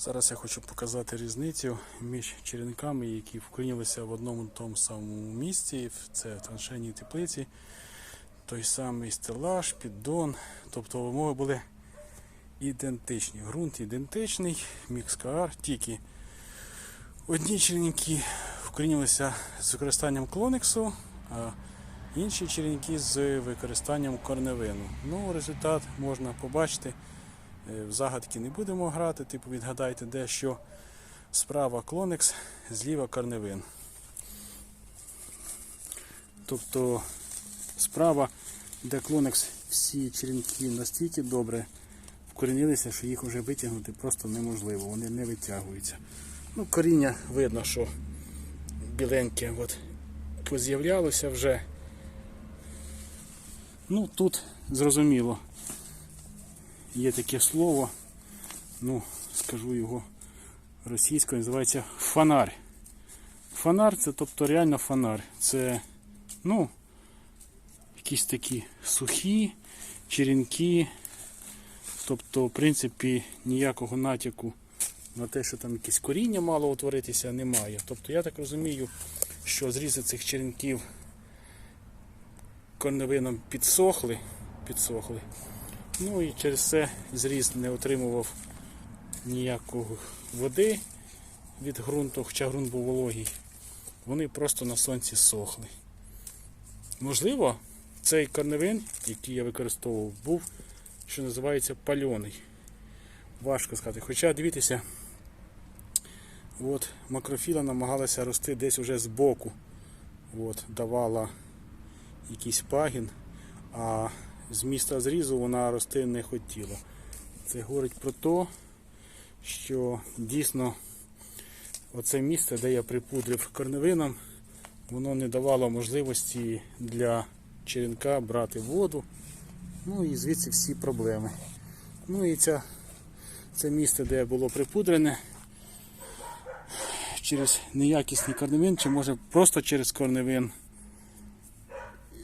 Зараз я хочу показати різницю між черенками, які вкорінилися в одному тому самому місці. Це в траншейній теплиці. Той самий стелаж, піддон. Тобто умови були ідентичні. Грунт ідентичний, мікс КАР, тільки одні черенки вкорінилися з використанням клониксу, а інші черенки з використанням корневину. Ну, результат можна побачити. Е, В загадки не будемо грати, типу відгадайте, де що справа клоникс, зліва корневин. Тобто справа, де клоникс, всі черенки настільки добре вкорінилися, що їх вже витягнути просто неможливо, вони не витягуються. Ну, коріння видно, що біленьке от поз'являлося вже. Ну, тут зрозуміло, є таке слово, ну, скажу його російською, називається фонарь. Фонар це тобто реально фонарь. Це, ну, якісь такі сухі черенки. Тобто, в принципі, ніякого натяку на те, що там якесь коріння мало утворитися, немає. Тобто, я так розумію, що зрізи цих черенків корневином підсохли, підсохли. Ну і через це зріз не отримував ніякого води від ґрунту, хоча ґрунт був вологий. Вони просто на сонці сохли. Можливо, цей корневин, який я використовував, був, що називається пальоний. Важко сказати. Хоча дивіться, от макрофіла намагалася рости десь уже збоку. От, давала якийсь пагін, а з міста зрізу вона рости не хотіла. Це говорить про те, що дійсно оце місце, де я припудрив корневином, воно не давало можливості для черенка брати воду. Ну і звідси всі проблеми. Ну і ця, це місце, де було припудрене, через неякісний корневин, чи може просто через корневин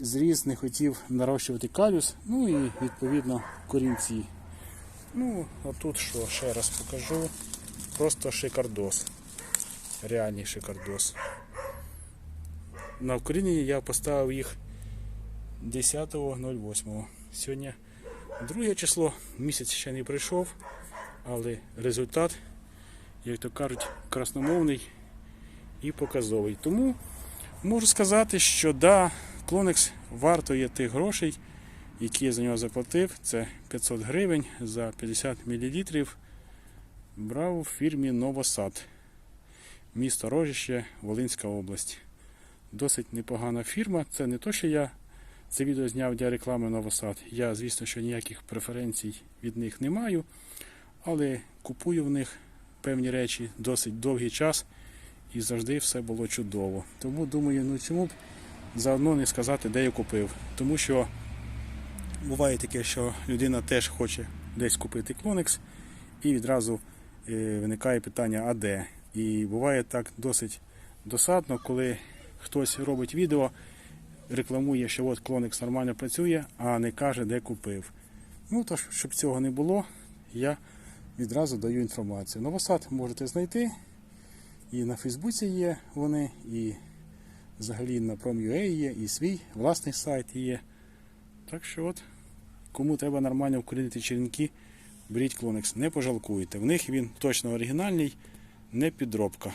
зріз не хотів нарощувати калюс, ну і відповідно корінці. Ну, а тут що, ще раз покажу. Просто шикардос. Реальний шикардос. На вкоріненні я поставив їх 10.08. Сьогодні друге число, місяць ще не прийшов, але результат, як то кажуть, красномовний і показовий. Тому можу сказати, що да, Клонекс вартує тих грошей, які я за нього заплатив. Це 500 гривень за 50 мл. Брав у фірмі Новосад, місто Рожище, Волинська область. Досить непогана фірма. Це не то, що я це відео зняв для реклами Новосад. Я, звісно, що ніяких преференцій від них не маю, але купую в них певні речі досить довгий час і завжди все було чудово. Тому думаю, ну чому б заодно не сказати, де я купив. Тому що буває таке, що людина теж хоче десь купити Клонекс і відразу е, виникає питання, а де? І буває так досить досадно, коли хтось робить відео, рекламує, що от Клонекс нормально працює, а не каже, де купив. Ну, то, щоб цього не було, я відразу даю інформацію. Новосад можете знайти. І на Фейсбуці є вони, і взагалі на Prom.ua є, і свій власний сайт є. Так що от, кому треба нормально вкорінити черенки, беріть Клонекс, не пожалкуйте. В них він точно оригінальний, не підробка.